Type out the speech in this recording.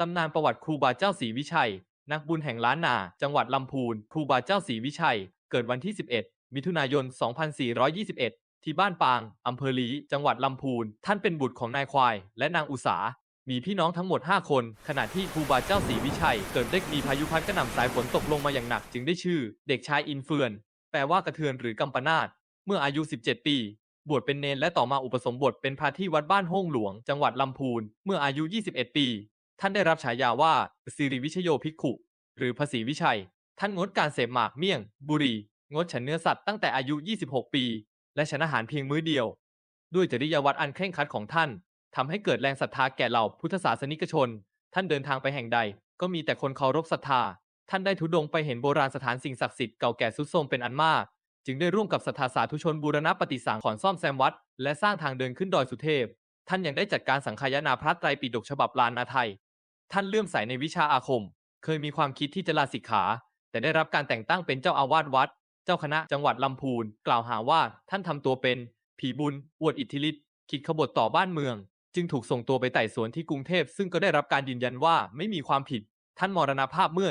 ตำนานประวัติครูบาเจ้าศรีวิชัย นักบุญแห่งล้านนา จังหวัดลำพูน ครูบาเจ้าศรีวิชัย เกิดวันที่ 11 มิถุนายน 2421 ที่บ้านปาง อำเภอลี จังหวัดลำพูน ท่านเป็นบุตรของนายควาย และนางอุสา มีพี่น้องทั้งหมด 5 คน ขณะที่ครูบาเจ้าศรีวิชัย เกิดเด็กมีพายุพัดกระหน่ำสายฝนตกลงมาอย่างหนักจึงได้ชื่อ เด็กชายอินเฟือน แปลว่ากระเทือนหรือกำปนาตเมื่ออายุ 17 ปีบวชเป็นเนนและต่อมาอุปสมบทเป็นพระที่วัดบ้านโฮ่งหลวง จังหวัดลำพูน เมื่ออายุ 21 ปี ท่านได้รับฉายาว่าสิริวิชโยภิกขุ หรือภาษีวิชัย ท่านงดการเสพหมากเมี่ยง บุหรี่ งดฉันเนื้อสัตว์ตั้งแต่อายุ 26 ปี และฉันอาหารเพียงมื้อเดียว ด้วยจริยวัตรอันเคร่งครัดของท่านทำให้เกิดแรงศรัทธาแก่เหล่าพุทธศาสนิกชน ท่านเดินทางไปแห่งใด ก็มีแต่คนเคารพศรัทธา ท่านได้ทุดงไปเห็นโบราณสถานสิ่งศักดิ์สิทธิ์เก่าแก่สุดโทรมเป็นอันมาก จึงได้ร่วมกับศรัทธาสาธุชนบูรณะปฏิสังขรณ์ซ่อมแซมวัด และสร้างทางเดินขึ้นดอยสุเทพท่านยังได้จัดการสังคายนาพระไตรปิฎกฉบับลานนาไทย ท่านเลื่อมใสในวิชาอาคม เคยมีความคิดที่จะลาสิกขา แต่ได้รับการแต่งตั้งเป็นเจ้าอาวาสวัด เจ้าคณะจังหวัดลำพูน กล่าวหาว่าท่านทำตัวเป็น ผีบุญ อวดอิทธิฤทธิ์คิดขบฏต่อบ้านเมือง จึงถูกส่งตัวไปไต่สวนที่กรุงเทพซึ่งก็ได้รับการยืนยันว่าไม่มีความผิด ท่านมรณภาพเมื่อ